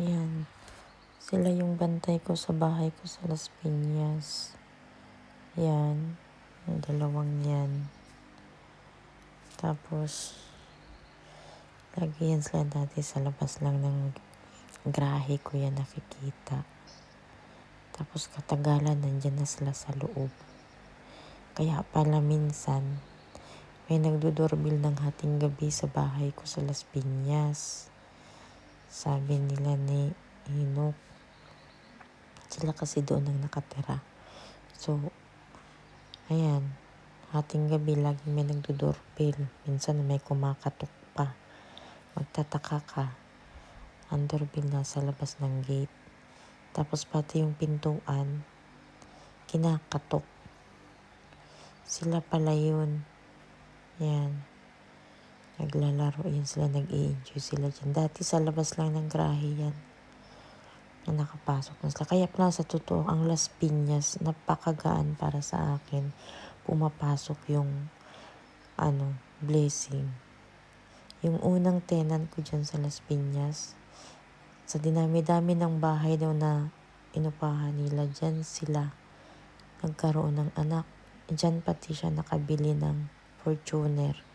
Ayan. Sila yung bantay ko sa bahay ko sa Las Piñas. Yan. Yung dalawang yan. Tapos, lagi yan sila dati sa labas lang ng grahe ko yan nakikita. Tapos katagalan, nandyan na sila sa loob. Kaya pala minsan, may nagdodorbil ng hating gabi sa bahay ko sa Las Piñas. Sabi nila ni Hinok, sila kasi doon ang nakatira. So, ayan, hating gabi lagi may nagdodorbil. Minsan may kumakatok pa. Magtataka ka. Ang doorbell nasa labas ng gate. Tapos pati yung pintuan, kinakatok. Sila pala yun. Yan. Naglalaro yan sila, nag-i-enjoy sila dyan. Dati sa labas lang ng grahe yan. Na nakapasok na sila. Kaya pala sa totoo, ang Las Piñas, napakagaan para sa akin. Pumapasok yung, ano, blessing. Yung unang tenant ko dyan sa Las Piñas, sa dinami-dami ng bahay daw na inupahan nila, dyan sila nagkaroon ng anak. Dyan pati siya nakabili ng Fortuner.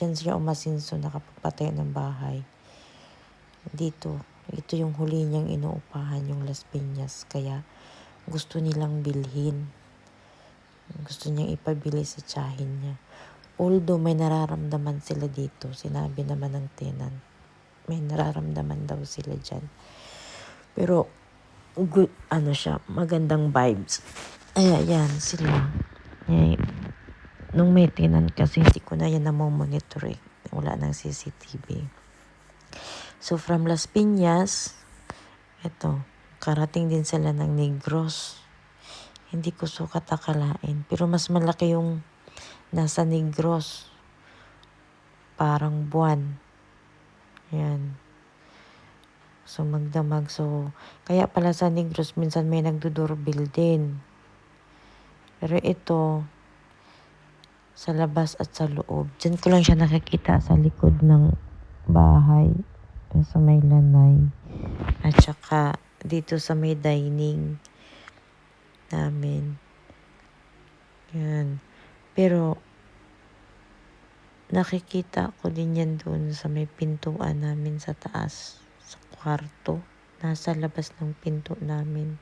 Diyan siya umasinso nakapagpatay ng bahay. Dito, ito yung huli niyang inuupahan yung Las Piñas. Kaya gusto nilang bilhin. Gusto niyang ipabili sa tsahin niya. Although may nararamdaman sila dito, sinabi naman ng tenant. May nararamdaman daw sila dyan. Pero, good, ano siya, magandang vibes. Ay, ayan, sila. Eh, nung may tenant kasi hindi ko na yan namomonitor eh. Wala ng CCTV. So from Las Piñas, eto, karating din sila ng Negros. Hindi ko sukat akalain. Pero mas malaki yung nasa Negros. Parang buwan. Yan. So magdamag. So, kaya pala sa Negros, minsan may nagdodoorbell din. Pero ito, sa labas at sa loob. Diyan ko lang siya nakikita sa likod ng bahay. Sa may lanay. At saka dito sa may dining namin. Yan. Pero nakikita ko din yan doon sa may pintuan namin sa taas. Sa kwarto. Nasa labas ng pinto namin.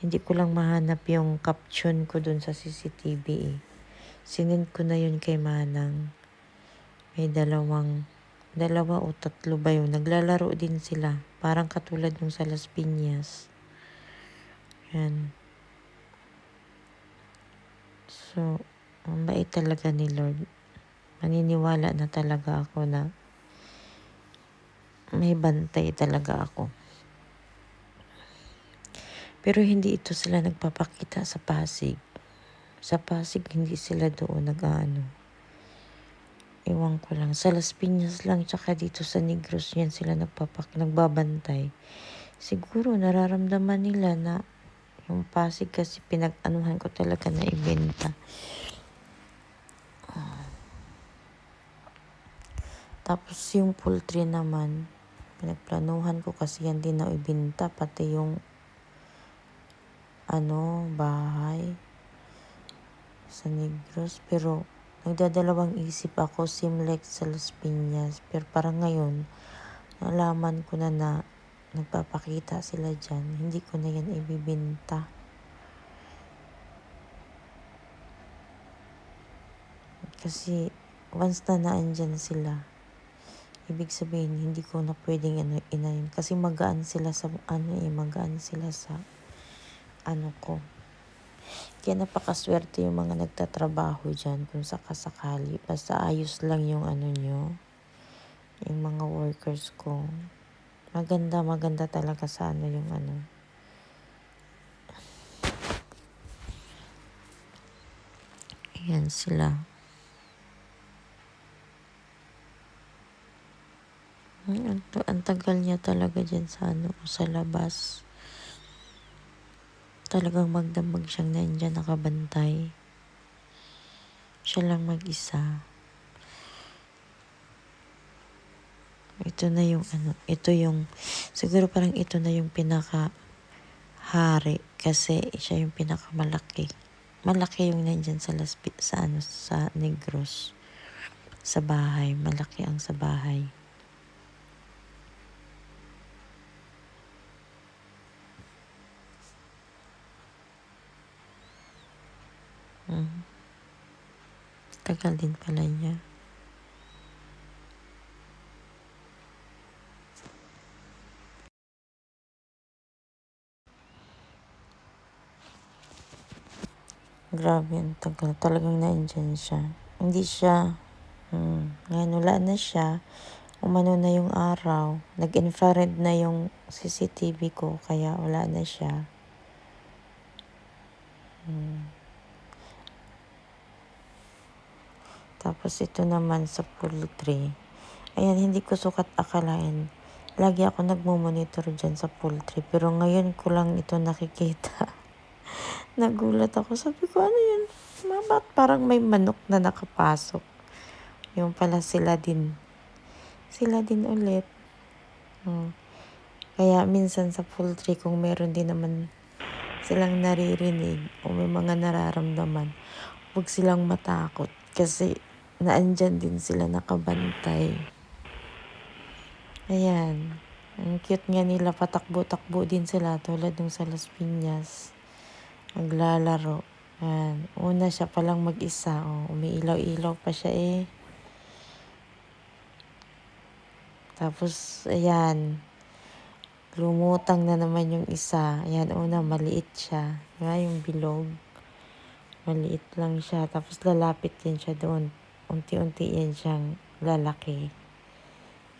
Hindi ko lang mahanap yung caption ko doon sa CCTV eh. Sinend ko na yun kay Manang. May dalawang, dalawa o tatlo ba yun. Naglalaro din sila. Parang katulad nung sa Las Piñas. Yan. So, ang bait talaga ni Lord. Maniniwala na talaga ako na may bantay talaga ako. Pero hindi ito sila nagpapakita sa Pasig. Sa Pasig, hindi sila doon nag-ano. Ewan ko lang. Sa Las Piñas lang, tsaka dito sa Negros, yan sila nagpapak, nagbabantay. Siguro nararamdaman nila na yung Pasig kasi pinag-anuhan ko talaga na ibenta. Tapos yung poultry naman, pinagplanuhan ko kasi yan din na ibenta, pati yung ano, bahay sa Negros. Pero, nagdadalawang isip ako, Simlex sa Las Piñas. Pero parang ngayon, nalaman ko na na nagpapakita sila dyan. Hindi ko na yan ibibinta. Kasi, once na naandyan sila, ibig sabihin, hindi ko na pwedeng ano, inayin. Kasi magaan sila sa, ano eh, magaan sila sa ano ko. Kaya napakaswerte yung mga nagtatrabaho dyan kung sakasakali. Basta ayos lang yung ano nyo, yung mga workers ko. Maganda, maganda talaga sa ano yung ano. Ayan sila. Ang, ang tagal niya talaga dyan sa ano, sa labas talagang magdamag siyang nandyan nakabantay. Siya lang mag-isa. Ito na yung ano, ito yung, siguro parang ito na yung pinaka hari kasi siya yung pinakamalaki. Malaki yung nandyan sa Las sa ano, sa Negros. Sa bahay, malaki ang sa bahay. Tagal din pala niya. Grabe ang tagal. Talagang nandyan siya. Hindi siya, hmm, ngayon wala na siya. Umano na yung araw. Nag-infrared na yung CCTV ko, kaya wala na siya. Hmm. Tapos ito naman sa poultry. Ayan, hindi ko sukat akalain. Lagi ako nagmumonitor dyan sa poultry. Pero ngayon ko lang ito nakikita. Nagulat ako. Sabi ko, ano yun? Ma, ba't parang may manok na nakapasok? Yung pala sila din. Sila din ulit. Hmm. Kaya minsan sa poultry, kung meron din naman silang naririnig o may mga nararamdaman, huwag silang matakot. Kasi naandyan din sila nakabantay. Ayan. Ang cute nga nila, patakbo-takbo din sila tulad ng sa Las Piñas. Naglalaro. Ayan. Una siya palang mag-isa. Oh, umiilaw-ilaw pa siya eh. Tapos, ayan. Lumutang na naman yung isa. Ayan, una, maliit siya. Diba, yung bilog. Maliit lang siya. Tapos, lalapit din siya doon. Unti-unti yan siyang lalaki.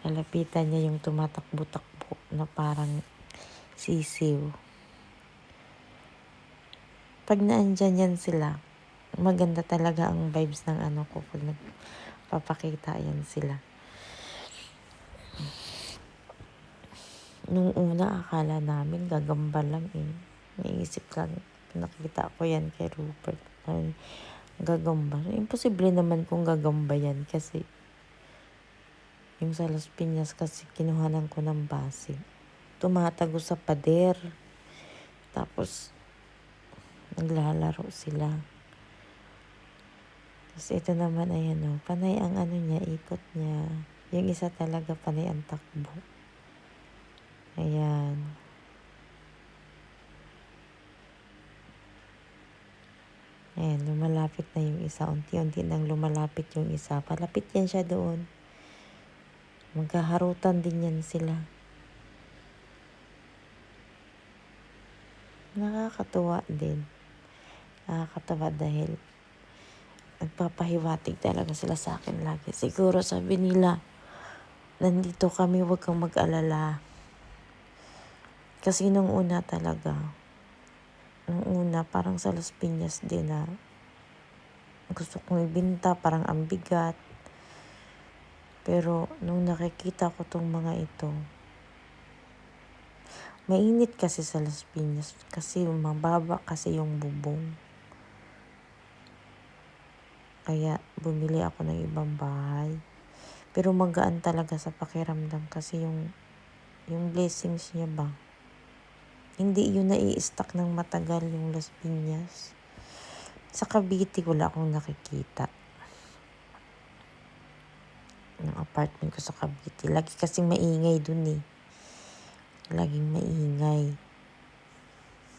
Lalapitan niya yung tumatakbo-takbo na parang sisiw pag naandyan yan sila, maganda talaga ang vibes ng ano ko pag nagpapakita yan sila. Nung una, akala namin gagamba lang eh. Naisip lang, nakita ko yan kay Rupert. Ay, gagamba. Imposible naman kung gagamba yan kasi yung sa Las Piñas kasi kinuhanan ko ng base. Tumatago sa pader. Tapos, naglalaro sila. Tapos ito naman, ayan o, panay ang ano niya, ikot niya. Yung isa talaga panay ang takbo. Ayan. Ayan, lumalapit na yung isa. Unti-unti nang lumalapit yung isa. Palapit yan siya doon. Magkaharutan din yan sila. Nakakatuwa din nakakatawa dahil nagpapahiwatig talaga sila sa akin lagi. Siguro sabi nila, nandito kami, huwag kang mag-alala. Kasi nung una talaga, nung una, parang sa Las Piñas din na gusto kong ibinta, parang ambigat. Pero nung nakikita ko tong mga ito, mainit kasi sa Las Piñas kasi mababa kasi yung bubong. Kaya bumili ako ng ibang bahay. Pero magaan talaga sa pakiramdam kasi yung yung blessings niya ba. Hindi yun nai-stack ng matagal yung Las Piñas. Sa Cavite wala akong nakikita. Yung apartment ko sa Cavite. Lagi kasing maingay dun eh. Laging maingay.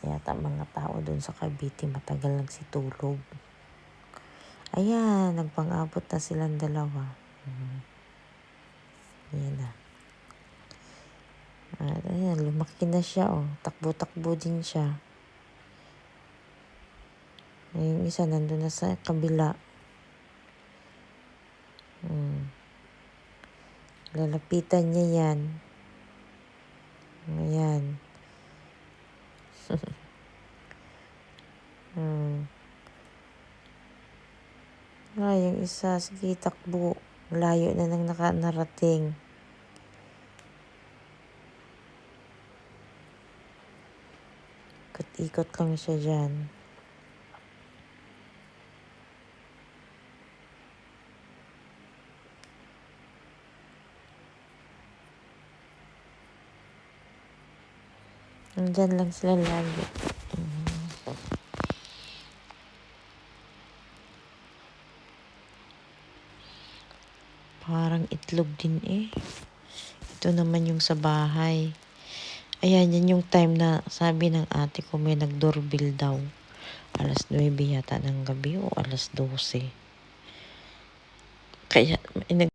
Yata mga tao dun sa Cavite matagal nagsitulog. Ayan, nagpang-abot na silang dalawa. Mm. Ayan na. At ayan, lumaki na siya, oh. Takbo-takbo din siya. Yung isa nandun na sa kabila. Hmm. Lalapitan niya yan. Ayan. hmm. Ah, yung isa, sige, takbo. Layo na nang nakanarating. Ikot-ikot lang siya dyan. Nandyan lang sila lagi. Parang itlog din eh. Ito naman yung sa bahay. Ayan, yan yung time na sabi ng ate ko may nag-doorbell daw. Alas 9 yata ng gabi o alas 12. Kaya,